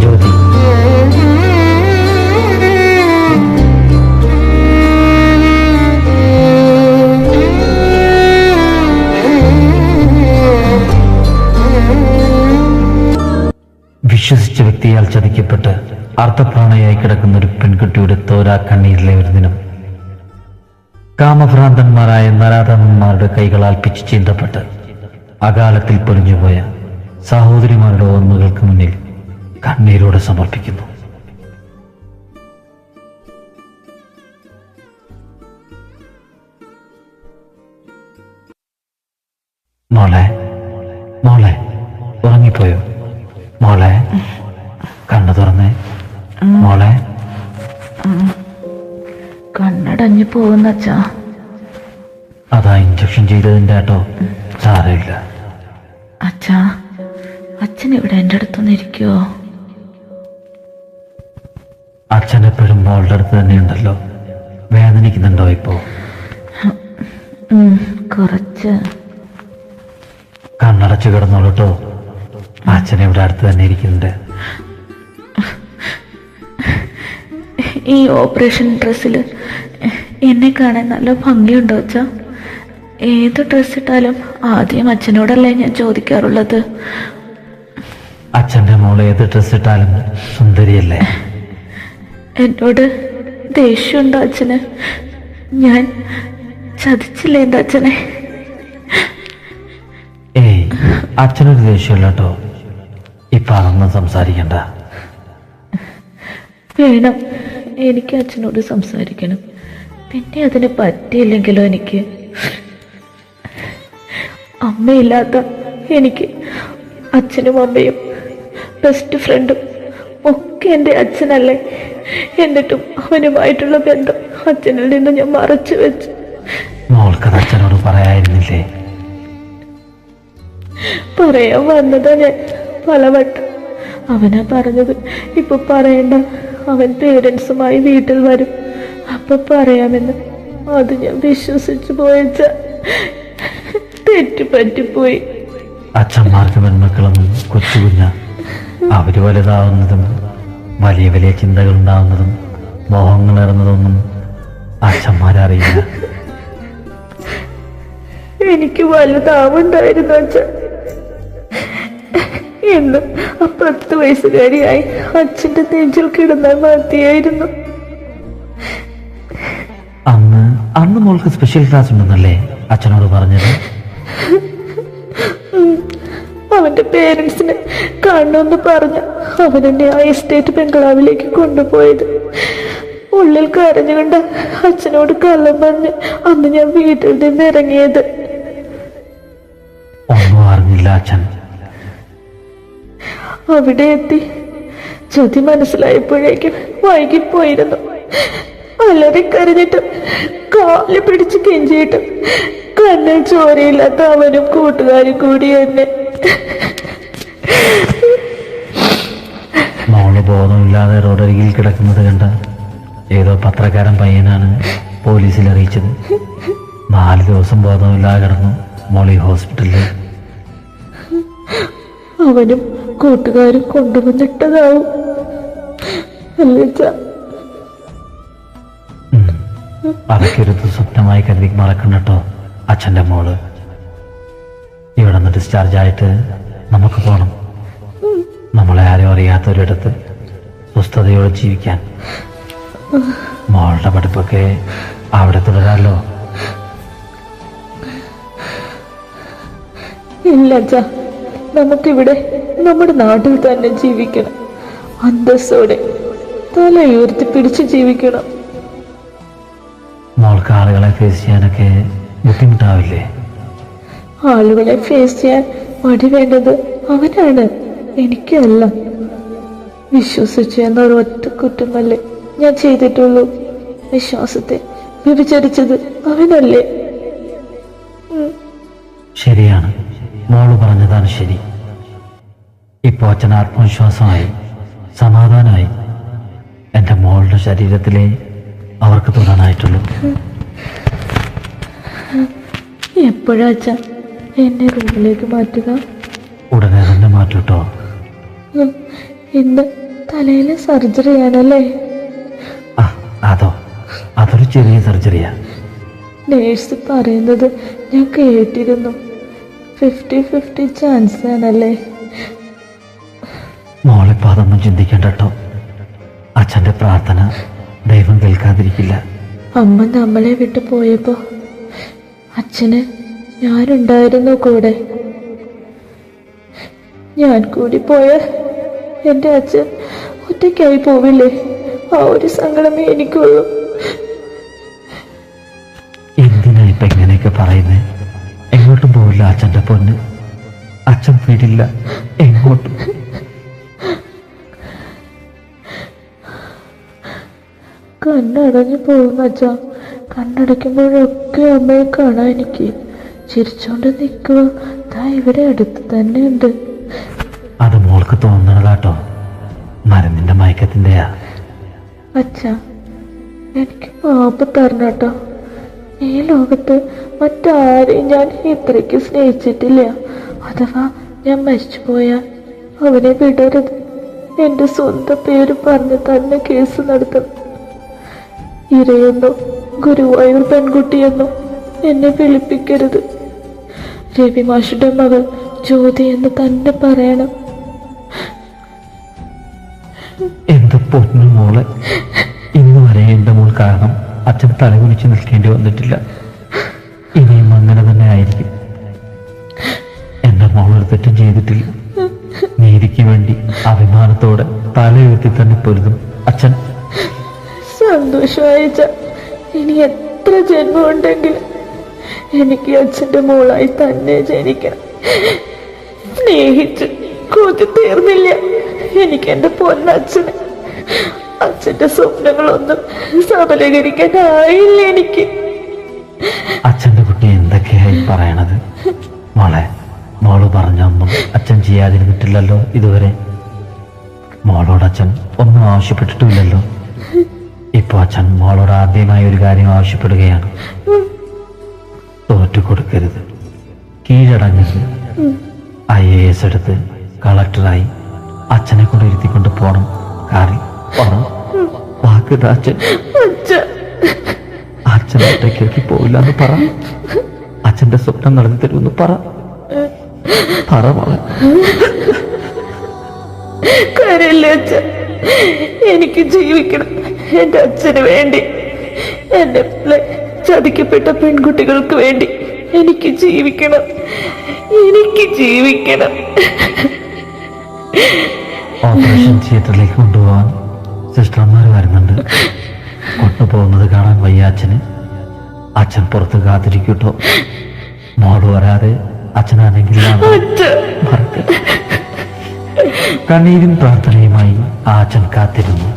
ജ്യോതി. വിശ്വസിച്ച വ്യക്തിയാൽ ചതിക്കപ്പെട്ട് അർത്ഥപ്രാണയായി കിടക്കുന്ന ഒരു പെൺകുട്ടിയുടെ തോരാ കണ്ണീരിലെ ഒരു ദിനം. കാമഭ്രാന്തന്മാരായ നരാധമന്മാരുടെ കൈകളാൽ പിച്ചു ചീന്തപ്പെട്ട് അകാലത്തിൽ പൊലിഞ്ഞുപോയ സഹോദരിമാരുടെ ഓർമ്മകൾക്ക് മുന്നിൽ കണ്ണീരോടെ സമർപ്പിക്കുന്നു. മോളെ മോളെ ഉറങ്ങിപ്പോയോ? മോളെ കണ്ണു തുറന്നേ. മോളെ. കണ്ണടഞ്ഞു പോകുന്ന അച്ഛാ അതാ ഇഞ്ചക്ഷൻ ചെയ്തതിന്റെ ആട്ടോ. സാരമില്ല. അച്ഛാ അച്ഛൻ ഇവിടെ എന്റെ അടുത്തൊന്ന് ഇരിക്കുവോ? അച്ഛൻ എപ്പോഴും മോളുടെ അടുത്ത് തന്നെ ഉണ്ടല്ലോ. വേദനിക്കുന്നുണ്ടോ ഇപ്പോ? കുറച്ച്. കണ്ണടച്ചു കിടന്നോളൂ കേട്ടോ അച്ഛൻ ഇവിടെ അടുത്ത് തന്നെ ഇരിക്കുന്നുണ്ട്. ഈ ഓപ്പറേഷൻ ഡ്രസ്സിൽ എന്നെ കാണാൻ നല്ല ഭംഗിയുണ്ടോ അച്ഛാ? ഏത് ഡ്രസ്സ് ഇട്ടാലും ആദ്യം അച്ഛനോടല്ലേ ഞാൻ ചോദിക്കാറുള്ളത്? അച്ഛന്റെ മോളെ ഏത് ഡ്രസ് ഇട്ടാലും സുന്ദരിയല്ലേ? എന്നോട് ദേഷ്യമുണ്ടോ അച്ഛന്? ഞാൻ ചതിച്ചില്ലേ എന്താ അച്ഛനെ? ഏയ് അച്ഛനൊരു ദേഷ്യമില്ല കേട്ടോ ഇപ്പൊ അതൊന്നും സംസാരിക്കണ്ട. വേണം എനിക്ക് അച്ഛനോട് സംസാരിക്കണം. പിന്നെ അതിന് പറ്റിയില്ലെങ്കിലോ എനിക്ക്? അമ്മയില്ലാത്ത എനിക്ക് അച്ഛനും അമ്മയും ബെസ്റ്റ് ഫ്രണ്ടും ഒക്കെ എന്റെ അച്ഛനല്ലേ? എന്നിട്ടും അവനുമായിട്ടുള്ള ബന്ധം അച്ഛനിൽ നിന്ന് ഞാൻ മറച്ചു വെച്ചു. അച്ഛനോട് പറയായിരുന്നില്ലേ? പറയാൻ വന്നതാ ഞാൻ പലവട്ടം. അവനാ പറഞ്ഞത് ഇപ്പൊ പറയണ്ട അവൻ പേരൻസുമായി വീട്ടിൽ വരും. അപ്പൊ പറയാമെന്ന്. അത് ഞാൻ വിശ്വസിച്ചു പോയച്ച. തെറ്റുപറ്റിപ്പോയി. അച്ഛന്മാർക്ക് പെൺമക്കളൊന്നും കൊച്ചു കുഞ്ഞ അവർ വലുതാവുന്നതും വലിയ വലിയ ചിന്തകൾ ഉണ്ടാവുന്നതും മോഹങ്ങൾ ഇറങ്ങുന്നതൊന്നും അച്ഛന്മാരറിയില്ല. എനിക്ക് വലുതാവുണ്ടായിരുന്നു അച്ഛൻ. എന്ന് ആ പത്ത് വയസ്സുകാരിയായി അച്ഛന്റെ നെഞ്ചിൽ കിടന്നാൽ മതിയായിരുന്നു. അന്ന് അന്ന് മോൾക്ക് സ്പെഷ്യൽ ക്ലാസ് ഉണ്ടെന്നല്ലേ അച്ഛനോട് പറഞ്ഞത്? അവന്റെ പേരൻസിനെ കാണണമെന്ന് പറഞ്ഞ അവനെന്നെ ആ എസ്റ്റേറ്റ് ബംഗ്ലാവിലേക്ക് കൊണ്ടുപോയത്. ഉള്ളിൽ കരഞ്ഞുകൊണ്ട് അച്ഛനോട് കള്ളം പറഞ്ഞ് അന്ന് ഞാൻ വീട്ടിൽ നിന്ന് ഇറങ്ങിയത്. ഒന്നും അറിഞ്ഞില്ല അച്ഛൻ. അവിടെ എത്തി ചതി മനസ്സിലായപ്പോഴേക്കും വൈകിപ്പോയിരുന്നു. വളരെ കരഞ്ഞിട്ടും കാൽ പിടിച്ച് കെഞ്ചിയിട്ടും കണ്ണിൽ ചോരയില്ലാത്ത അവനും കൂട്ടുകാരും കൂടി എന്നെ മോൾ ബോധമില്ലാതെ റോഡരികിൽ കിടക്കുന്നത് കണ്ട ഏതോ പത്രക്കാരൻ പയ്യനാണ് പോലീസിൽ അറിയിച്ചത്. നാല് ദിവസം ബോധമില്ലാതെ കിടന്നു മോളി ഹോസ്പിറ്റലിൽ. അവനും കൂട്ടുകാരും കൊണ്ടുവന്നിട്ടതാവും. അതൊക്കെ ഒരു സ്വപ്നമായി കരുതി മറക്കണ്ട അച്ഛന്റെ അച്ഛന്റെ മോൾ. ഇവിടെ നിന്ന് ഡിസ്ചാർജ് ആയിട്ട് നമുക്ക് പോകണം നമ്മളെ ആരും അറിയാത്തൊരിടത്ത് സ്വസ്ഥതയോടെ ജീവിക്കാൻ. മോളുടെ പഠിപ്പൊക്കെ അവിടെ തുടരാമല്ലോ ഇല്ല അച്ഛാ നമുക്കിവിടെ നമ്മുടെ നാട്ടിൽ തന്നെ ജീവിക്കണം. അന്തസ്സോടെ തല ഉയർത്തി പിടിച്ച് ജീവിക്കണം. മോൾക്ക് ആളുകളെ ഫേസ് ചെയ്യാനൊക്കെ ബുദ്ധിമുട്ടാവില്ലേ? ആളുകളെ ഫേസ് ചെയ്യാൻ മടി വേണ്ടത് അവനാണ്. എനിക്കല്ല. വിശ്വസിച്ചു എന്ന ഒറ്റ കുറ്റമല്ലേ ഞാൻ ചെയ്തിട്ടുള്ളൂ. വിശ്വാസത്തെ വ്യഭിചരിച്ചത് അവനല്ലേ. ശരിയാണ്. മോൾ പറഞ്ഞതാണ് ശരി. ഇപ്പോ അച്ഛൻ ആത്മവിശ്വാസമായി സമാധാനമായി എന്റെ മോളുടെ ശരീരത്തിലെ അവർക്ക് തൊടാനായിട്ടുള്ളൂ എപ്പോഴാ അച്ഛാ എന്നെ റൂമിലേക്ക് മാറ്റുക. ഉടനെ തന്നെ മാറ്റൂട്ടോ. ഇന്ന് തലയിലെ സർജറി ആണല്ലേ? അതോ അതൊരു ചെറിയ സർജറിയാ. നേഴ്സ് പറയുന്നത് ഞാൻ കേട്ടിരുന്നു. ഫിഫ്റ്റി ഫിഫ്റ്റി ചാൻസ് ആണല്ലേ? മോളെ അതൊന്നും ചിന്തിക്കണ്ട കേട്ടോ അച്ഛന്റെ പ്രാർത്ഥന ദൈവം കേൾക്കാതിരിക്കില്ല. അമ്മ നമ്മളെ വിട്ടു പോയപ്പോ അച്ഛന് ഞാനുണ്ടായിരുന്നു കൂടെ. ഞാൻ കൂടി പോയ എന്റെ അച്ഛൻ ഒറ്റയ്ക്കായി പോവില്ലേ? ആ ഒരു സങ്കടമേ എനിക്കുള്ളൂ. എന്തിനാ ഇപ്പൊ എങ്ങനെയൊക്കെ പറയുന്നേ? എങ്ങോട്ടും പോവില്ല അച്ഛന്റെ പൊന്ന്. അച്ഛൻ വീടില്ല. എങ്ങോട്ടും. കണ്ണടഞ്ഞു പോകുന്ന അച്ഛാ. കണ്ണടയ്ക്കുമ്പോഴൊക്കെ അമ്മയെ കാണാൻ എനിക്ക്. ചിരിച്ചോണ്ട് നിൽക്കുക താ ഇവിടെ അടുത്ത് തന്നെ ഉണ്ട്. അത് മോൾക്ക് തോന്നണതാട്ടോ. മരുന്നിന്റെ മയക്കത്തിന്റെയാ. അച്ഛ എനിക്ക് മാപ്പ് തരണട്ടോ. ഈ ലോകത്ത് മറ്റാരെയും ഞാൻ ഇത്രയ്ക്ക് സ്നേഹിച്ചിട്ടില്ല. അഥവാ ഞാൻ മരിച്ചു പോയാൽ അവനെ വിടരുത്. എന്റെ സ്വന്തം പേര് പറഞ്ഞ് തന്നെ കേസ് നടത്തും. ഇരയെന്നോ ഗുരുവായൂർ പെൺകുട്ടിയെന്നോ എന്നെ വിളിപ്പിക്കരുത്. രവി മാഷുടെ മകൾ ജ്യോതി എന്ന് തന്നെ പറയണം. എന്ത് പൊന്നു മോളെ. ഇന്ന് വരെ എന്റെ മോൾ കാരണം അച്ഛൻ തലകുലിച്ച് നിൽക്കേണ്ടി വന്നിട്ടില്ല. ഇനിയും അങ്ങനെ തന്നെ ആയിരിക്കും. എന്റെ മോൾ ഒരു തെറ്റും ചെയ്തിട്ടില്ല. നീതിക്ക് വേണ്ടി അഭിമാനത്തോടെ തലയുയർത്തി തന്നെ പൊരുതും അച്ഛൻ. സന്തോഷമായി. ഇനി എത്ര ജന്മം ഉണ്ടെങ്കിലും എനിക്ക് അച്ഛന്റെ മോളായി തന്നെ ജനിക്കണം. സ്നേഹിച്ച് കൊതി തീർന്നില്ല. എനിക്ക് എന്റെ പൊന്നച്ഛന്. അച്ഛന്റെ സ്വപ്നങ്ങളൊന്നും സബലീകരിക്കാനായില്ല എനിക്ക്. അച്ഛന്റെ കുട്ടി എന്തൊക്കെയായി പറയണത്? മോളെ മോൾ പറഞ്ഞൊന്നും അച്ഛൻ ചെയ്യാതിരുന്നിട്ടില്ലല്ലോ ഇതുവരെ. മോളോട് അച്ഛൻ ഒന്നും ആവശ്യപ്പെട്ടിട്ടുമില്ലല്ലോ. ഇപ്പൊ അച്ഛൻ മോളോട് ആദ്യമായി ഒരു കാര്യം ആവശ്യപ്പെടുകയാണ്. തോറ്റു കൊടുക്കരുത് കീഴടങ്ങരുത് ഐ എ എസ് എടുത്ത് കളക്ടറായി അച്ഛനെ കൊണ്ട് ഇരുത്തിക്കൊണ്ട് പോണം. കാറി പോണം. വാക്കിട്ട അച്ഛൻ. അച്ഛ. അച്ഛൻ ഒറ്റയ്ക്ക് പോവില്ല എന്ന് പറ. അച്ഛന്റെ സ്വപ്നം നടന്നു തരുമെന്ന് പറ. പറ മോളെ. എനിക്ക് ജീവിക്കണം. എന്റെ അച്ഛന് വേണ്ടി. പോലെ ചതിക്കപ്പെട്ട പെൺകുട്ടികൾക്ക് വേണ്ടി എനിക്ക് ജീവിക്കണം. എനിക്ക് ജീവിക്കണം. ഓപ്പറേഷൻ തിയേറ്ററിലേക്ക് കൊണ്ടുപോകാൻ സിസ്റ്റർമാർ വരുന്നുണ്ട്. കൊണ്ടുപോകുന്നത് കാണാൻ വയ്യ അച്ഛന് അച്ഛൻ പുറത്ത് കാത്തിരിക്കൂട്ടോ. മോൾ വരാതെ അച്ഛനാണെങ്കിൽ കണ്ണീരും പ്രാർത്ഥനയുമായി ആ അച്ഛൻ കാത്തിരുന്നു.